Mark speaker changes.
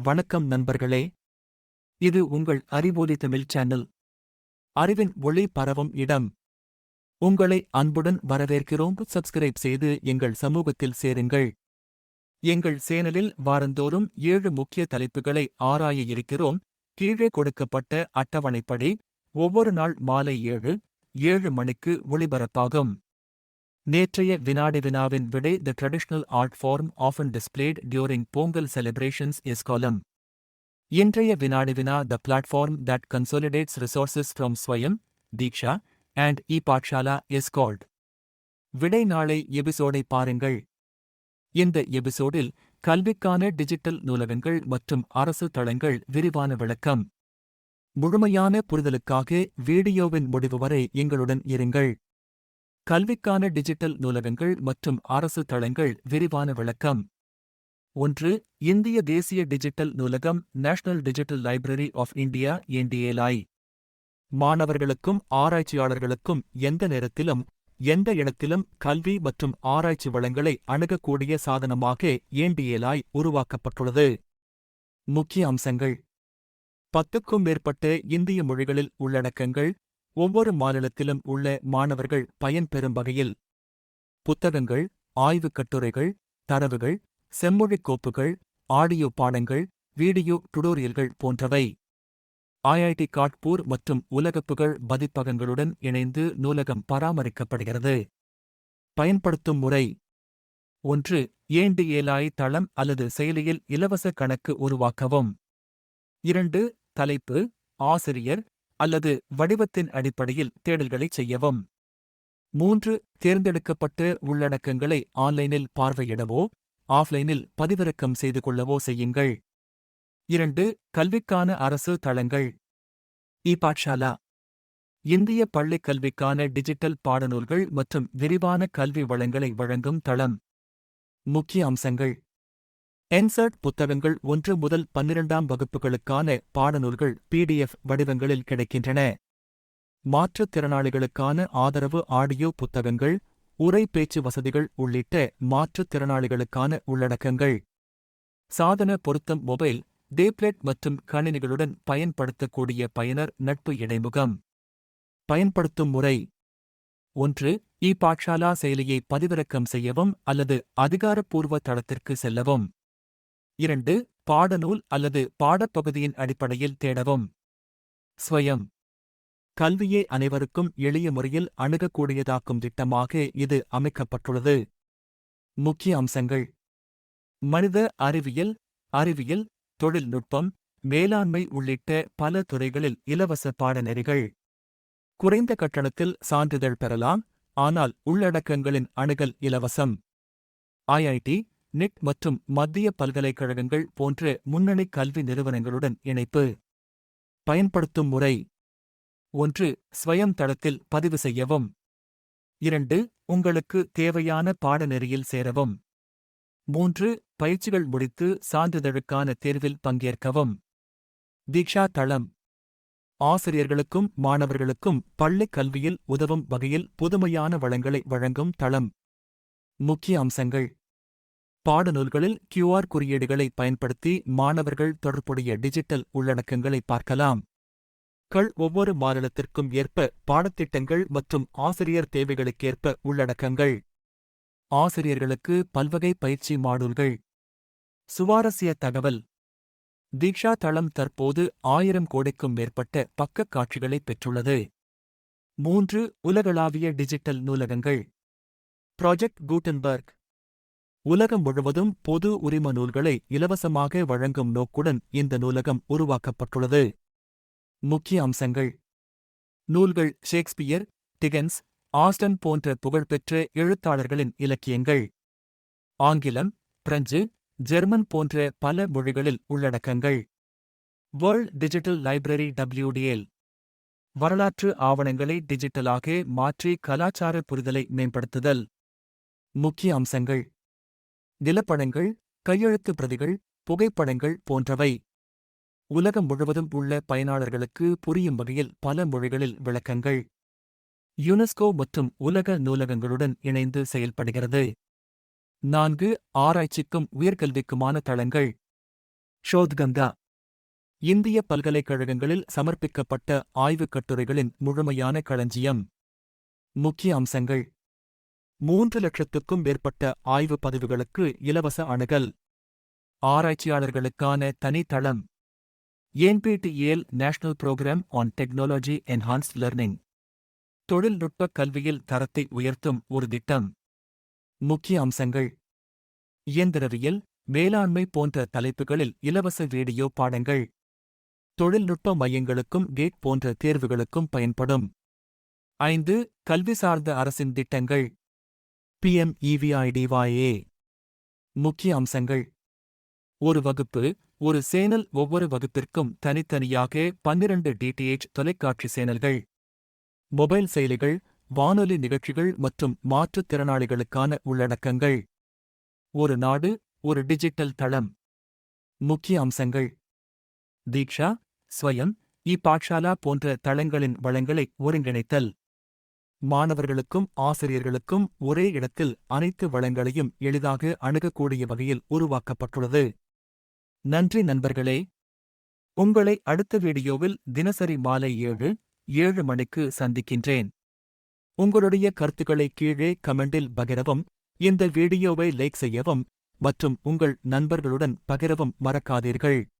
Speaker 1: வணக்கம் நண்பர்களே. இது உங்கள் அறிவொலி தமிழ் சேனல். அறிவின் ஒளி பரவும் இடம். உங்களை அன்புடன் வரவேற்கிறோம். சப்ஸ்கிரைப் செய்து எங்கள் சமூகத்தில் சேருங்கள். எங்கள் சேனலில் வாரந்தோறும் ஏழு முக்கிய தலைப்புகளை ஆராய இருக்கிறோம். கீழே கொடுக்கப்பட்ட அட்டவணைப்படி ஒவ்வொரு நாள் மாலை ஏழு ஏழு மணிக்கு ஒளிபரப்பாகும். நேற்றைய வினாடி வினாவின் விடை the traditional art form often displayed during Pongal celebrations is காலம் இன்றைய வினாடி வினா the platform that consolidates resources from Swayam Diksha and e Pathshala is called விடை நாளை எபிசோடை பாருங்கள். இந்த எபிசோடில் கல்விக்கான டிஜிட்டல் நூலகங்கள் மற்றும் அரசு தளங்கள் விரிவான விளக்கம். முழுமையான புரிதலுக்காக வீடியோவின் முடிவு வரை எங்களுடன் இருங்கள். கல்விக்கான டிஜிட்டல் நூலகங்கள் மற்றும் அரசு தளங்கள் விரிவான விளக்கம். ஒன்று இந்திய தேசிய டிஜிட்டல் நூலகம் National Digital Library of India என்டிஏலை மாணவர்களுக்கும் ஆராய்ச்சியாளர்களுக்கும் எந்த நேரத்திலும் எந்த இடத்திலும் கல்வி மற்றும் ஆராய்ச்சி வளங்களை அணுகக்கூடிய சாதனமாக ஏண்டியலாய் உருவாக்கப்பட்டுள்ளது. முக்கிய அம்சங்கள். பத்துக்கும் மேற்பட்ட இந்திய மொழிகளில் உள்ளடக்கங்கள் ஒவ்வொரு மாநிலத்திலும் உள்ள மாணவர்கள் பயன்பெறும் வகையில் புத்தகங்கள் ஆய்வுக் கட்டுரைகள் தரவுகள் செம்மொழிக் கோப்புகள் ஆடியோ பாடங்கள் வீடியோ டுடோரியல்கள் போன்றவை. ஐஐடி காட்பூர் மற்றும் உலகப்புகழ் பதிப்பகங்களுடன் இணைந்து நூலகம் பராமரிக்கப்படுகிறது. பயன்படுத்தும் முறை ஒன்று ஏண்டு ஏலாய் தளம் அல்லது செயலியில் இலவச கணக்கு உருவாக்கவும். இரண்டு தலைப்பு ஆசிரியர் அல்லது வடிவத்தின் அடிப்படையில் தேடல்களைச் செய்யவும். மூன்று தேர்ந்தெடுக்கப்பட்ட உள்ளடக்கங்களை ஆன்லைனில் பார்வையிடவோ ஆஃப்லைனில் பதிவிறக்கம் செய்து கொள்ளவோ செய்யுங்கள். இரண்டு கல்விக்கான அரசு தளங்கள். இ பாட்ஷாலா. இந்திய பள்ளிக் கல்விக்கான டிஜிட்டல் பாடநூல்கள் மற்றும் விரிவான கல்வி வளங்களை வழங்கும் தளம். முக்கிய அம்சங்கள். என்சர்ட் புத்தகங்கள் ஒன்று முதல் பன்னிரண்டாம் வகுப்புகளுக்கான பாடநூல்கள் பிடிஎஃப் வடிவங்களில் கிடைக்கின்றன. மாற்றுத்திறனாளிகளுக்கான ஆதரவு ஆடியோ புத்தகங்கள் உரை பேச்சு வசதிகள் உள்ளிட்ட மாற்றுத்திறனாளிகளுக்கான உள்ளடக்கங்கள். சாதன பொருத்தம் மொபைல் டேப்லெட் மற்றும் கணினிகளுடன் பயன்படுத்தக்கூடிய பயனர் நட்பு இடைமுகம் பயன்படுத்தும் முறை. ஒன்று இ பாட்சாலா செயலியை பதிவிறக்கம் செய்யவும் அல்லது அதிகாரப்பூர்வ தளத்திற்கு செல்லவும். இரண்டு பாடநூல் அல்லது பாடப்பகுதியின் அடிப்படையில் தேடவும். ஸ்வயம். கல்வியை அனைவருக்கும் எளிய முறையில் அணுகக்கூடியதாக்கும் திட்டமாக இது அமைக்கப்பட்டுள்ளது. முக்கிய அம்சங்கள். மனித அறிவியல் அறிவியல் தொழில்நுட்பம் மேலாண்மை உள்ளிட்ட பல துறைகளில் இலவச பாடநெறிகள். குறைந்த கட்டணத்தில் சான்றிதழ் பெறலாம் ஆனால் உள்ளடக்கங்களின் அணுகல் இலவசம். ஐஐடி நிட் மற்றும் மத்திய பல்கலைக்கழகங்கள் போன்ற முன்னணி கல்வி நிறுவனங்களுடன் இணைப்பு. பயன்படுத்தும் முறை. ஒன்று ஸ்வயம் தளத்தில் பதிவு செய்யவும். இரண்டு உங்களுக்கு தேவையான பாடநெறியில் சேரவும். மூன்று பயிற்சிகள் முடித்து சான்றிதழுக்கான தேர்வில் பங்கேற்கவும். தீக்ஷா தளம். ஆசிரியர்களுக்கும் மாணவர்களுக்கும் பள்ளிக் கல்வியில் உதவும் வகையில் புதுமையான வளங்களை வழங்கும் தளம். முக்கிய அம்சங்கள். பாடநூல்களில் கியூஆர் குறியீடுகளை பயன்படுத்தி மாணவர்கள் தொடர்புடைய டிஜிட்டல் உள்ளடக்கங்களை பார்க்கலாம். கள் ஒவ்வொரு மாநிலத்திற்கும் ஏற்ப பாடத்திட்டங்கள் மற்றும் ஆசிரியர் தேவைகளுக்கேற்ப உள்ளடக்கங்கள். ஆசிரியர்களுக்கு பல்வகை பயிற்சி மாடூல்கள். சுவாரஸ்ய தகவல். தீக்ஷா தளம் தற்போது ஆயிரம் கோடிக்கும் மேற்பட்ட பக்கக் காட்சிகளை பெற்றுள்ளது. மூன்று உலகளாவிய டிஜிட்டல் நூலகங்கள். Project Gutenberg. உலகம் முழுவதும் பொது உரிம நூல்களை இலவசமாக வழங்கும் நோக்குடன் இந்த நூலகம் உருவாக்கப்பட்டுள்ளது. முக்கிய அம்சங்கள். நூல்கள் ஷேக்ஸ்பியர் டிகன்ஸ் ஆஸ்டன் போன்ற புகழ்பெற்ற எழுத்தாளர்களின் இலக்கியங்கள். ஆங்கிலம் பிரெஞ்சு ஜெர்மன் போன்ற பல மொழிகளில் உள்ளடக்கங்கள். வேர்ல்ட் டிஜிட்டல் லைப்ரரி டபிள்யூடிஎல் வரலாற்று ஆவணங்களை டிஜிட்டலாக மாற்றி கலாச்சார புரிதலை மேம்படுத்துதல். முக்கிய அம்சங்கள். நிலப்படங்கள் கையெழுத்து பிரதிகள் புகைப்படங்கள் போன்றவை. உலகம் முழுவதும் உள்ள பயனாளர்களுக்கு புரியும் வகையில் பல மொழிகளில் விளக்கங்கள். யுனெஸ்கோ மற்றும் உலக நூலகங்களுடன் இணைந்து செயல்படுகிறது. நான்கு ஆராய்ச்சிக்கும் உயர்கல்விக்குமான தளங்கள். ஷோத்கங்கா இந்திய பல்கலைக்கழகங்களில் சமர்ப்பிக்கப்பட்ட ஆய்வுக் கட்டுரைகளின் முழுமையான களஞ்சியம். முக்கிய அம்சங்கள். மூன்று லட்சத்துக்கும் மேற்பட்ட ஆய்வு பதிவுகளுக்கு இலவச அணுகல். ஆராய்ச்சியாளர்களுக்கான தனித்தளம். NPTEL National Programme on Technology Enhanced Learning தொழில்நுட்ப கல்வியில் தரத்தை உயர்த்தும் ஒரு திட்டம். முக்கிய அம்சங்கள். இயந்திரவியல் மேலாண்மை போன்ற தலைப்புகளில் இலவச வீடியோ பாடங்கள். தொழில்நுட்ப மையங்களுக்கும் கேட் போன்ற தேர்வுகளுக்கும் பயன்படும். ஐந்து கல்வி சார்ந்த அரசின் திட்டங்கள். பிஎம் இவிஐடிவாயே முக்கிய அம்சங்கள். ஒரு வகுப்பு ஒரு சேனல் ஒவ்வொரு வகுப்பிற்கும் தனித்தனியாக பன்னிரண்டு டிடிஎச் தொலைக்காட்சி சேனல்கள். மொபைல் செயலிகள் வானொலி நிகழ்ச்சிகள் மற்றும் மாற்றுத்திறனாளிகளுக்கான உள்ளடக்கங்கள். ஒரு நாடு ஒரு டிஜிட்டல் தளம். முக்கிய அம்சங்கள். தீக்ஷா ஸ்வயம் இ பாட்சாலா போன்ற தளங்களின் வளங்களை ஒருங்கிணைத்தல். மாணவர்களுக்கும் ஆசிரியர்களுக்கும் ஒரே இடத்தில் அனைத்து வளங்களையும் எளிதாக அணுகக்கூடிய வகையில் உருவாக்கப்பட்டுள்ளது. நன்றி நண்பர்களே. உங்களை அடுத்த வீடியோவில் தினசரி மாலை ஏழு ஏழு மணிக்கு சந்திக்கின்றேன். உங்களுடைய கருத்துக்களை கீழே கமெண்டில் பகிரவும் இந்த வீடியோவை லைக் செய்யவும் மற்றும் உங்கள் நண்பர்களுடன் பகிரவும் மறக்காதீர்கள்.